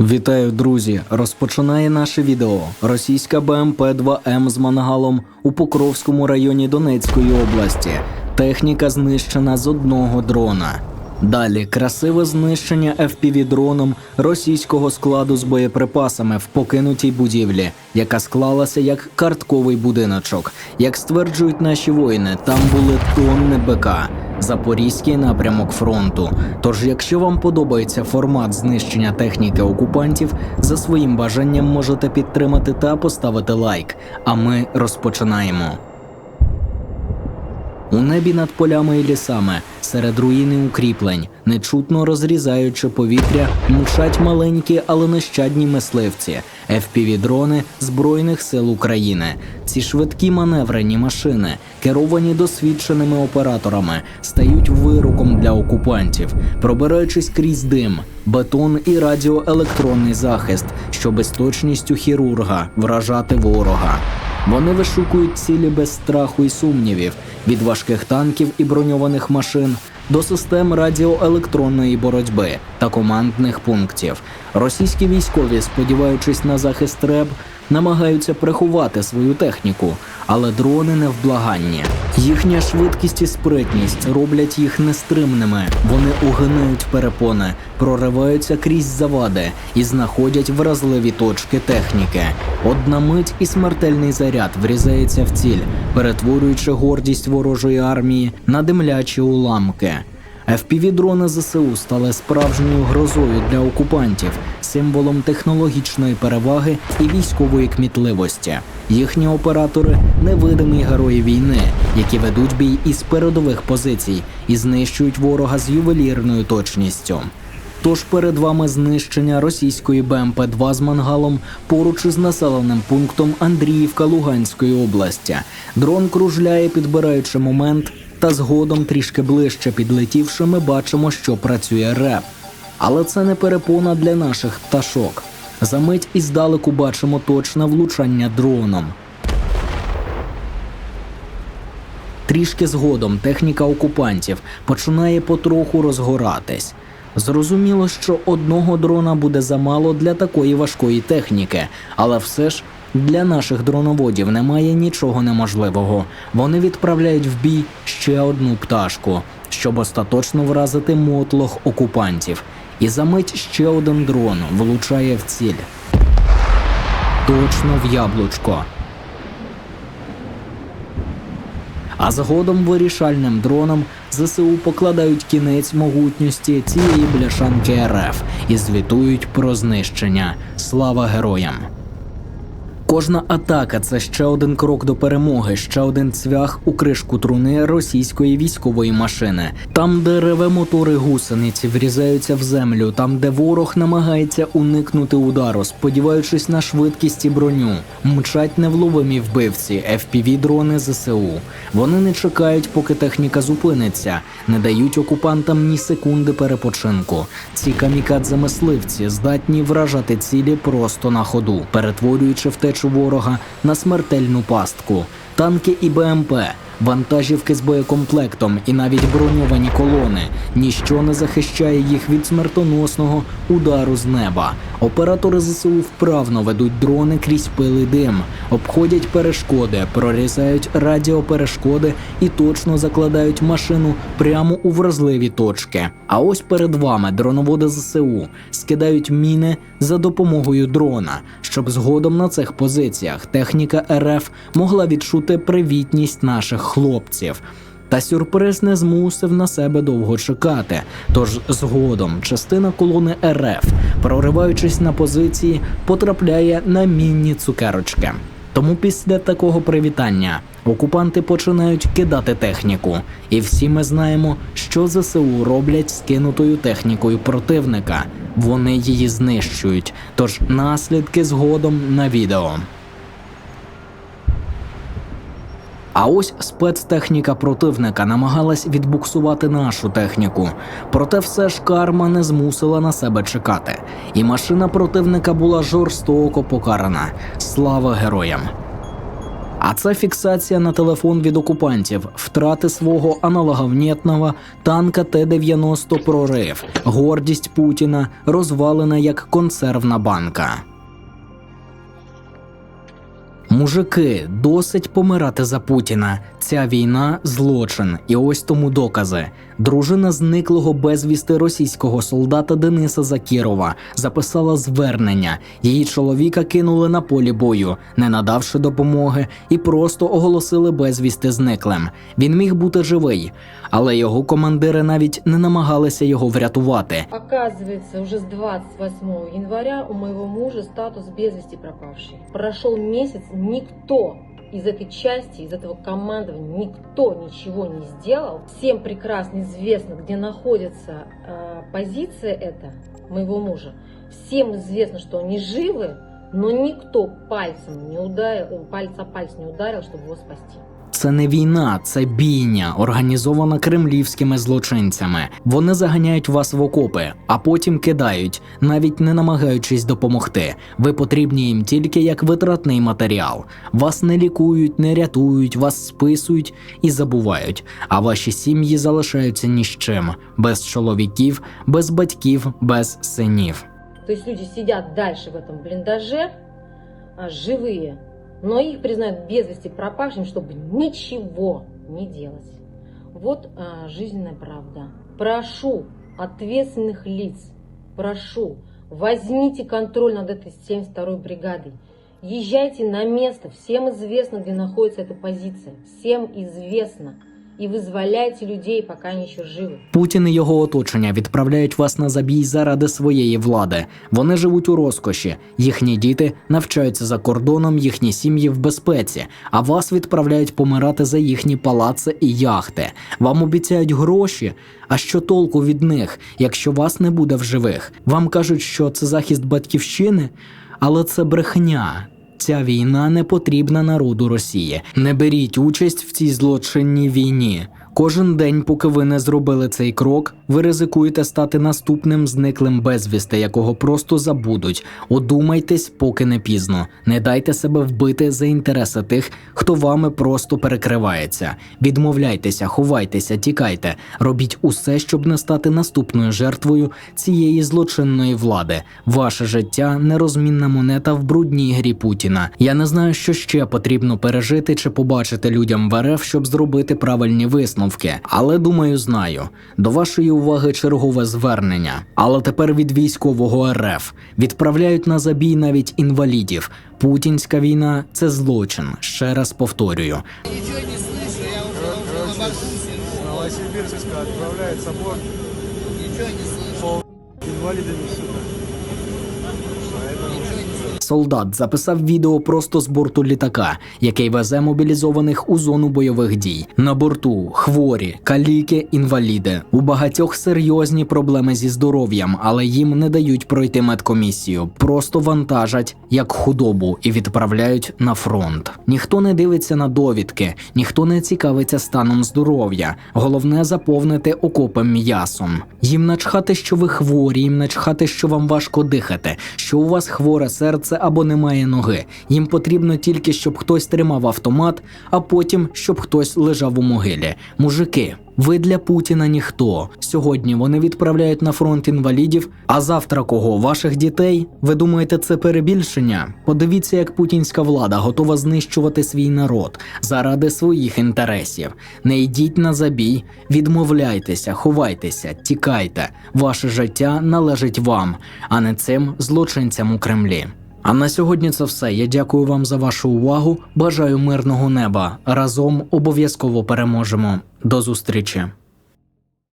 Вітаю, друзі! Розпочинає наше відео. Російська БМП-2М з мангалом у Покровському районі Донецької області. Техніка знищена з одного дрона. Далі красиве знищення FPV-дроном російського складу з боєприпасами в покинутій будівлі, яка склалася як картковий будиночок. Як стверджують наші воїни, там були тонни БК. Запорізький напрямок фронту. Тож, якщо вам подобається формат знищення техніки окупантів, за своїм бажанням можете підтримати та поставити лайк. А ми розпочинаємо. У небі над полями і лісами, серед руїни укріплень, нечутно розрізаючи повітря, мчать маленькі, але нещадні мисливці, FPV-дрони Збройних сил України. Ці швидкі маневрені машини, керовані досвідченими операторами, стають вироком для окупантів, пробираючись крізь дим, бетон і радіоелектронний захист, щоб з точністю хірурга вражати ворога. Вони вишукують цілі без страху і сумнівів від важких танків і броньованих машин до систем радіоелектронної боротьби та командних пунктів. Російські військові, сподіваючись на захист РЕБ, намагаються приховати свою техніку, але дрони невблаганні. Їхня швидкість і спритність роблять їх нестримними. Вони угинають перепони, прориваються крізь завади і знаходять вразливі точки техніки. Одна мить і смертельний заряд врізається в ціль, перетворюючи гордість ворожої армії на димлячі уламки. FPV-дрони ЗСУ стали справжньою грозою для окупантів, символом технологічної переваги і військової кмітливості. Їхні оператори невидимі герої війни, які ведуть бій із передових позицій і знищують ворога з ювелірною точністю. Тож перед вами знищення російської БМП-2 з мангалом поруч із населеним пунктом Андріївка Луганської області. Дрон кружляє, підбираючи момент, та згодом трішки ближче підлетівши, ми бачимо, що працює реп. Але це не перепона для наших пташок. Замить і здалеку бачимо точне влучання дроном. Трішки згодом техніка окупантів починає потроху розгоратись. Зрозуміло, що одного дрона буде замало для такої важкої техніки, але все ж для наших дроноводів немає нічого неможливого. Вони відправляють в бій ще одну пташку, щоб остаточно вразити мотлох окупантів. І за мить ще один дрон влучає в ціль. Точно в яблучко. А згодом вирішальним дроном ЗСУ покладають кінець могутності цієї бляшанки РФ і звітують про знищення. Слава героям! Кожна атака це ще один крок до перемоги, ще один цвях у кришку труни російської військової машини. Там, де реве мотори гусениці, врізаються в землю, там, де ворог намагається уникнути удару, сподіваючись на швидкість і броню, мчать невловимі вбивці, fpv дрони ЗСУ. Вони не чекають, поки техніка зупиниться, не дають окупантам ні секунди перепочинку. Ці камікадзе-мисливці здатні вражати цілі просто на ходу, перетворюючи втечу ворога на смертельну пастку. Танки і БМП, вантажівки з боєкомплектом і навіть броньовані колони. Ніщо не захищає їх від смертоносного удару з неба. Оператори ЗСУ вправно ведуть дрони крізь пили дим, обходять перешкоди, прорізають радіоперешкоди і точно закладають машину прямо у вразливі точки. А ось перед вами дроноводи ЗСУ скидають міни за допомогою дрона, щоб згодом на цих позиціях техніка РФ могла відчути привітність наших хлопців. Та сюрприз не змусив на себе довго чекати. Тож згодом частина колони РФ, прориваючись на позиції, потрапляє на мінні цукерочки. Тому після такого привітання окупанти починають кидати техніку, і всі ми знаємо, що ЗСУ роблять з кинутою технікою противника. Вони її знищують. Тож наслідки згодом на відео. А ось спецтехніка противника намагалась відбуксувати нашу техніку. Проте все ж карма не змусила на себе чекати, і машина противника була жорстоко покарана. Слава героям! А це фіксація на телефон від окупантів, втрати свого аналоговнєтного танка Т-90 прорив, гордість Путіна, розвалена як консервна банка. Мужики, досить помирати за Путіна. Ця війна злочин, і ось тому докази. Дружина зниклого безвісти російського солдата Дениса Закірова записала звернення. Її чоловіка кинули на полі бою, не надавши допомоги, і просто оголосили безвісти зниклим. Він міг бути живий, але його командири навіть не намагалися його врятувати. Оказывается, уже с 28 января у моего мужа статус без вести пропавший. Прошел месяц, никто из этой части, из этого командования, никто ничего не сделал. Всем прекрасно известно, где находится э, позиция эта моего мужа. Всем известно, что они живы, но никто пальцем не ударил, пальца о палец не ударил, чтобы его спасти. Це не війна, це бійня, організована кремлівськими злочинцями. Вони заганяють вас в окопи, а потім кидають, навіть не намагаючись допомогти. Ви потрібні їм тільки як витратний матеріал. Вас не лікують, не рятують, вас списують і забувають. А ваші сім'ї залишаються ні з чим, без чоловіків, без батьків, без синів. То есть люди сидят дальше в этом блиндаже, а, живые, но их признают без вести пропавшим, чтобы ничего не делать. Вот а, жизненная правда. Прошу ответственных лиц, прошу, возьмите контроль над этой 72-й бригадой. Езжайте на место, всем известно, где находится эта позиция, всем известно. И вызволяйте людей, пока они еще живы. Путін і його оточення відправляють вас на забій заради своєї влади. Вони живуть у розкоші, їхні діти навчаються за кордоном, їхні сім'ї в безпеці, а вас відправляють помирати за їхні палаци і яхти. Вам обіцяють гроші. А що толку від них, якщо вас не буде в живих? Вам кажуть, що це захист батьківщини, але це брехня. Ця війна не потрібна народу Росії. Не беріть участь в цій злочинній війні. Кожен день, поки ви не зробили цей крок, ви ризикуєте стати наступним зниклим безвісти, якого просто забудуть. Одумайтесь, поки не пізно. Не дайте себе вбити за інтереси тих, хто вами просто перекривається. Відмовляйтеся, ховайтеся, тікайте. Робіть усе, щоб не стати наступною жертвою цієї злочинної влади. Ваше життя нерозмінна монета в брудній грі Путіна. Я не знаю, що ще потрібно пережити чи побачити людям в РФ, щоб зробити правильні висновки. Але думаю, знаю. До вашої уваги чергове звернення. Але тепер від військового РФ відправляють на забій навіть інвалідів. Путінська війна це злочин. Ще раз повторюю. Ничего не слышу, я уже, уже на Бартусе. Новосибирска отправляется борт Ничего не слышу. инвалидами сюда. Солдат записав відео просто з борту літака, який везе мобілізованих у зону бойових дій. На борту хворі, каліки, інваліди. У багатьох серйозні проблеми зі здоров'ям, але їм не дають пройти медкомісію. Просто вантажать як худобу і відправляють на фронт. Ніхто не дивиться на довідки, ніхто не цікавиться станом здоров'я. Головне заповнити окопи м'ясом. Їм начхати, що ви хворі, їм начхати, що вам важко дихати, що у вас хворе серце або немає ноги. Їм потрібно тільки, щоб хтось тримав автомат, а потім щоб хтось лежав у могилі. Мужики. Ви для Путіна ніхто. Сьогодні вони відправляють на фронт інвалідів, а завтра кого? Ваших дітей? Ви думаєте, це перебільшення? Подивіться, як путінська влада готова знищувати свій народ заради своїх інтересів. Не йдіть на забій, відмовляйтеся, ховайтеся, тікайте. Ваше життя належить вам, а не цим злочинцям у Кремлі. А на сьогодні це все. Я дякую вам за вашу увагу. Бажаю мирного неба. Разом обов'язково переможемо. До зустрічі.